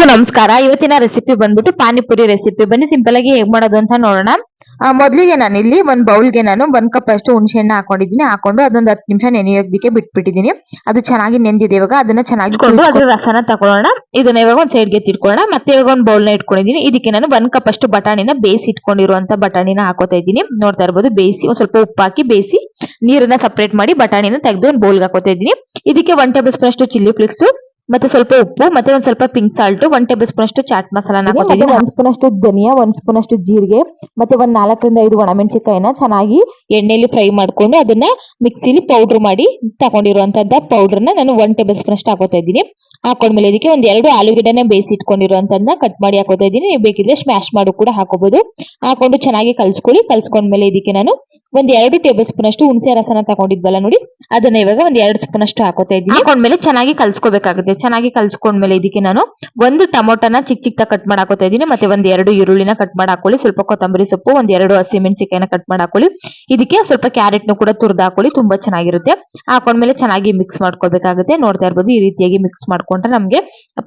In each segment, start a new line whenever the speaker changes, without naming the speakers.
ಎಲ್ರಿಗೂ ನಮಸ್ಕಾರ. ಇವತ್ತಿನ ರೆಸಿಪಿ ಬಂದ್ಬಿಟ್ಟು ಪಾನಿಪುರಿ ರೆಸಿಪಿ ಬನ್ನಿ ಸಿಂಪಲ್ ಆಗಿ ಹೇಗ್ ಮಾಡೋದು ಅಂತ ನೋಡೋಣ. ಆ, ಮೊದ್ಲಿಗೆ ನಾನು ಇಲ್ಲಿ ಒಂದ್ ಬೌಲ್ಗೆ ನಾನು ಒಂದ್ ಕಪ್ ಅಷ್ಟು ಹುಣಸೆಹಣ್ಣು ಹಾಕೊಂಡಿದ್ದೀನಿ. ಹಾಕೊಂಡು ಅದೊಂದು ಹತ್ತು ನಿಮಿಷ ನೆನೆಯೋದಕ್ಕೆ ಬಿಟ್ಬಿಟ್ಟಿದ್ದೀನಿ. ಅದು ಚೆನ್ನಾಗಿ ನೆಂದಿದೆ ಇವಾಗ. ಅದನ್ನ ಚೆನ್ನಾಗಿ ಕೊಂಡು ಅದ್ರ ರಸನ ತಗೊಳ್ಳೋಣ. ಇದನ್ನ ಇವಾಗ ಒಂದ್ ಸೈಡ್ಗೆ ತಿಟ್ಕೊಳ್ಳೋಣ ಮತ್ತೆ ಇವಾಗ ಒಂದ್ ಬೌಲ್ನ ಇಟ್ಕೊಂಡಿದ್ದೀನಿ. ಇದಕ್ಕೆ ನಾನು ಒಂದ್ ಕಪ್ ಅಷ್ಟು ಬಟಾಣಿನ ಬೇಯಿಸಿ ಇಟ್ಕೊಂಡಿರುವಂತ ಬಟಾಣಿನ ಹಾಕೋತಾ ಇದ್ದೀನಿ. ನೋಡ್ತಾ ಇರ್ಬೋದು ಬೇಯಿಸಿ ಒಂದ್ ಸ್ವಲ್ಪ ಉಪ್ಪು ಹಾಕಿ ಬೇಯಿಸಿ ನೀರನ್ನ ಸಪರೇಟ್ ಮಾಡಿ ಬಟಾಣಿನ ತೆಗೆದು ಒಂದ್ ಬೌಲ್ಗೆ ಹಾಕೋತಾ ಇದ್ದೀನಿ. ಇದಕ್ಕೆ ಒನ್ ಟೇಬಲ್ ಸ್ಪೂನ್ ಅಷ್ಟು ಚಿಲ್ಲಿ ಫ್ಲೇಕ್ಸ್ ಮತ್ತೆ ಸ್ವಲ್ಪ ಉಪ್ಪು ಮತ್ತೆ ಒಂದ್ ಸ್ವಲ್ಪ pink salt one table spoon ಅಷ್ಟು ಚಾಟ್ ಮಸಾಲ ಒಂದ್ ಸ್ಪೂನ್ ಅಷ್ಟು ಧನಿಯಾ ಒಂದ್ ಸ್ಪೂನ್ ಅಷ್ಟು ಜೀರಿಗೆ ಮತ್ತೆ ಒಂದ್ ನಾಲ್ಕರಿಂದ ಐದು ಒಣಮೆಣಸಿನಕಾಯಿನ ಚೆನ್ನಾಗಿ ಎಣ್ಣೆಲಿ ಫ್ರೈ ಮಾಡ್ಕೊಂಡು ಅದನ್ನ ಮಿಕ್ಸಿಲಿ ಪೌಡರ್ ಮಾಡಿ ತಗೊಂಡಿರುವಂತದ್ದ ಪೌಡರ್ ನಾನು ಒನ್ ಟೇಬಲ್ ಸ್ಪೂನ್ ಅಷ್ಟು ಹಾಕೋತಾ ಇದ್ದೀನಿ. ಹಾಕೊಂಡ್ಮೇಲೆ ಇದಕ್ಕೆ ಒಂದ್ ಎರಡು ಆಲೂಗಡ್ಡೆನ ಬೇಯಿಸಿ ಇಟ್ಕೊಂಡಿರುವಂತದ್ನ ಕಟ್ ಮಾಡಿ ಹಾಕೋತಾ ಇದ್ದೀನಿ. ನೀವು ಬೇಕಿದ್ರೆ ಸ್ಮ್ಯಾಶ್ ಮಾಡು ಕೂಡ ಹಾಕೋಬಹುದು ಹಾಕೊಂಡು ಚೆನ್ನಾಗಿ ಕಲ್ಸ್ಕೊಳ್ಳಿ. ಕಲ್ಸ್ಕೊಂಡ್ಮೇಲೆ ಇದಕ್ಕೆ ನಾನು ಒಂದ್ ಎರಡು ಟೇಬಲ್ ಸ್ಪೂನ್ ಅಷ್ಟು ಹುಣಸೆ ರಸನ ತಗೊಂಡಿದ್ವಲ್ಲ ನೋಡಿ ಅದನ್ನ ಇವಾಗ ಒಂದ್ ಎರಡು ಸ್ಪೂನ್ ಅಷ್ಟು ಹಾಕೋತಾ ಇದ್ದೀನಿ. ಹಾಕೊಂಡ್ಮೇಲೆ ಚೆನ್ನಾಗಿ ಕಲ್ಸ್ಕೋಬೇಕಾಗುತ್ತೆ. ಚೆನ್ನಾಗಿ ಕಲ್ಸ್ಕೊಂಡ್ಮೇಲೆ ಇದಕ್ಕೆ ನಾನು ಒಂದು ಟೊಮೊಟೊನ ಚಿಕ್ಕ ಚಿಕ್ಕ ಕಟ್ ಮಾಡಿ ಹಾಕೋತಾ ಇದ್ದೀನಿ. ಮತ್ತೆ ಒಂದ್ ಎರಡು ಈರುಳ್ಳಿನ ಕಟ್ ಮಾಡಿ ಹಾಕೊಳ್ಳಿ ಸ್ವಲ್ಪ ಕೊತ್ತಂಬರಿ ಸೊಪ್ಪು, ಒಂದ್ ಎರಡು ಹಸಿಮೆಣಸಿಕಾಯಿನ ಕಟ್ ಮಾಡಿ ಹಾಕೊಳ್ಳಿ ಇದಕ್ಕೆ ಸ್ವಲ್ಪ ಕ್ಯಾರೆಟ್ ನು ಕೂಡ ತುರ್ದು ಹಾಕೊಳ್ಳಿ ತುಂಬಾ ಚೆನ್ನಾಗಿರುತ್ತೆ. ಹಾಕೊಂಡ್ಮೇಲೆ ಚೆನ್ನಾಗಿ ಮಿಕ್ಸ್ ಮಾಡ್ಕೋಬೇಕಾಗುತ್ತೆ ನೋಡ್ತಾ ಇರ್ಬೋದು ಈ ರೀತಿಯಾಗಿ ಮಿಕ್ಸ್ ಮಾಡ್ಕೊಂಡ್ರೆ ನಮ್ಗೆ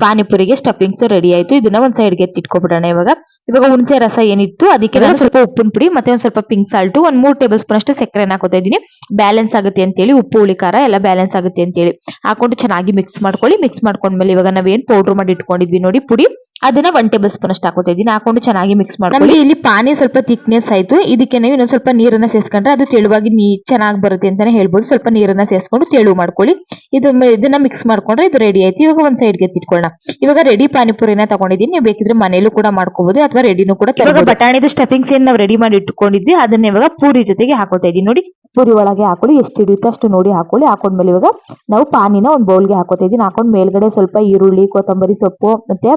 ಪಾನಿಪುರಿಗೆ ಸ್ಟಫಿಂಗ್ಸ್ ರೆಡಿ ಆಯ್ತು. ಇದನ್ನ ಒಂದ್ ಸೈಡ್ಗೆ ಎತ್ತಿಟ್ಕೊಬಿಡೋಣ ಇವಾಗ. ಇವಾಗ ಹುಣಸೆ ರಸ ಏನಿತ್ತು, ಅದಕ್ಕೆ ಸ್ವಲ್ಪ ಉಪ್ಪಿನ ಪುಡಿ ಮತ್ತೆ ಒಂದ್ ಸ್ವಲ್ಪ ಪಿಂಕ್ ಸಾಲ್ಟ್ ಒಂದ್ ಮೂರ್ ಟೇಬಲ್ ಸ್ಪೂನ್ ಅಷ್ಟು ಸಕ್ಕರೆ ಹಾಕೋತಾ ಇದ್ದೀನಿ. ಬ್ಯಾಲೆನ್ಸ್ ಆಗುತ್ತೆ ಅಂತೇಳಿ, ಉಪ್ಪು, ಹುಳಿ, ಖಾರ ಎಲ್ಲ ಬ್ಯಾಲೆನ್ಸ್ ಆಗುತ್ತೆ ಅಂತೇಳಿ. ಹಾಕೊಂಡು ಚೆನ್ನಾಗಿ ಮಿಕ್ಸ್ ಮಾಡ್ಕೊಳ್ಳಿ. ಮಿಕ್ಸ್ ಮಾಡ್ಕೊಂಡ್ಮೇಲೆ ಇವಾಗ ನಾವೇನ್ ಪೌಡರ್ ಮಾಡಿ ಇಟ್ಕೊಂಡಿದ್ವಿ ನೋಡಿ ಪುಡಿ. ಅದನ್ನ ಒನ್ ಟೇಬಲ್ ಸ್ಪೂನ್ ಅಷ್ಟು ಹಾಕೋತಾ ಇದ್ದೀನಿ. ಹಾಕೊಂಡು ಚೆನ್ನಾಗಿ ಮಿಕ್ಸ್ ಮಾಡ್ಕೊಳ್ಳಿ. ಇಲ್ಲಿ ಪಾನಿ ಸ್ವಲ್ಪ ಥಿಕ್ನೆಸ್ ಆಯ್ತು. ಇದಕ್ಕೆ ನೀವು ಇನ್ನೊಂದು ಸ್ವಲ್ಪ ನೀರನ್ನ ಸೇರ್ಸ್ಕೊಂಡ್ರೆ ಅದು ತೆಳುವಾಗಿ ನೀ ಚೆನ್ನಾಗಿ ಬರುತ್ತೆ ಅಂತಾನೆ ಹೇಳ್ಬೋದು. ಸ್ವಲ್ಪ ನೀರನ್ನ ಸೇರ್ಸ್ಕೊಂಡು ತೆಳು ಮಾಡ್ಕೊಳ್ಳಿ. ಇದು ಇದನ್ನ ಮಿಕ್ಸ್ ಮಾಡ್ಕೊಂಡ್ರೆ ಇದು ರೆಡಿ ಆಯ್ತು. ಇವಾಗ ಒಂದ್ ಸೈಡ್ಗೆ ತಿಟ್ಕೊಳ್ಳೋಣ ಇವಾಗ ರೆಡಿ ಪಾನಿಪುರಿನ ತಗೊಂಡಿದ್ದೀನಿ. ನೀವು ಬೇಕಿದ್ರೆ ಮನೇಲೂ ಕೂಡ ಮಾಡ್ಕೋಬಹುದು ಅಥವಾ ರೆಡಿನೂ ಕೂಡ ಬಟಾಣಿದು ಸ್ಟಫಿಂಗ್ಸ್ ಏನ್ ನಾವು ರೆಡಿ ಮಾಡಿ ಇಟ್ಕೊಂಡಿದ್ವಿ ಅದನ್ನ ಇವಾಗ ಪೂರಿ ಜೊತೆಗೆ ಹಾಕೋತಾ ಇದೀನಿ ನೋಡಿ ಪೂರಿ ಒಳಗೆ ಹಾಕೊಳ್ಳಿ. ಎಷ್ಟು ಹಿಡಿಯುತ್ತೆ ಅಷ್ಟು ನೋಡಿ ಹಾಕೊಳ್ಳಿ. ಹಾಕೊಂಡ್ಮೇಲೆ ಇವಾಗ ನಾವು ಪಾನಿನ ಒಂದು ಬೌಲ್ಗೆ ಹಾಕೋತಾ ಇದೀನಿ ಹಾಕೊಂಡ್ ಮೇಲ್ಗಡೆ ಸ್ವಲ್ಪ ಈರುಳ್ಳಿ ಕೊತ್ತಂಬರಿ ಸೊಪ್ಪು ಮತ್ತೆ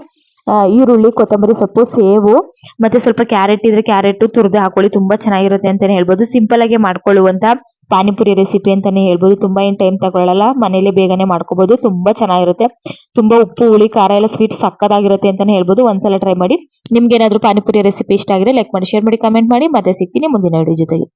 ಈರುಳ್ಳಿ, ಕೊತ್ತಂಬರಿ ಸೊಪ್ಪು, ಸೇವು, ಮತ್ತೆ ಸ್ವಲ್ಪ ಕ್ಯಾರೆಟ್ ಇದ್ರೆ ಕ್ಯಾರೆಟ್, ತುರಿದು ಹಾಕೊಳ್ಳಿ, ತುಂಬಾ ಚೆನ್ನಾಗಿರುತ್ತೆ ಅಂತಾನೆ ಹೇಳ್ಬೋದು. ಸಿಂಪಲ್ ಆಗಿ ಮಾಡ್ಕೊಳ್ಳುವಂತ ಪಾನಿಪುರಿ ರೆಸಿಪಿ ಅಂತಾನೆ ಹೇಳ್ಬೋದು. ತುಂಬಾ ಏನ್ ಟೈಮ್ ತಗೊಳ್ಳಲ್ಲ ಮನೇಲೆ ಬೇಗನೆ ಮಾಡ್ಕೋಬಹುದು ತುಂಬಾ ಚೆನ್ನಾಗಿರುತ್ತೆ. ತುಂಬಾ ಉಪ್ಪು, ಹುಳಿ, ಖಾರ ಎಲ್ಲ ಸ್ವೀಟ್ ಸಕ್ಕದಾಗಿರುತ್ತೆ ಅಂತಾನೆ ಹೇಳ್ಬೋದು. ಒಂದ್ಸಲ ಟ್ರೈ ಮಾಡಿ. ನಿಮ್ಗೆ ಏನಾದ್ರು ಪಾನಿಪುರಿ ರೆಸಿಪಿ ಇಷ್ಟ ಆಗಿದ್ರೆ ಲೈಕ್ ಮಾಡಿ ಶೇರ್ ಮಾಡಿ ಕಮೆಂಟ್ ಮಾಡಿ. ಮತ್ತೆ ಸಿಗ್ತೀನಿ ಮುಂದಿನ ವಿಡಿಯೋ ಜೊತೆಗೆ.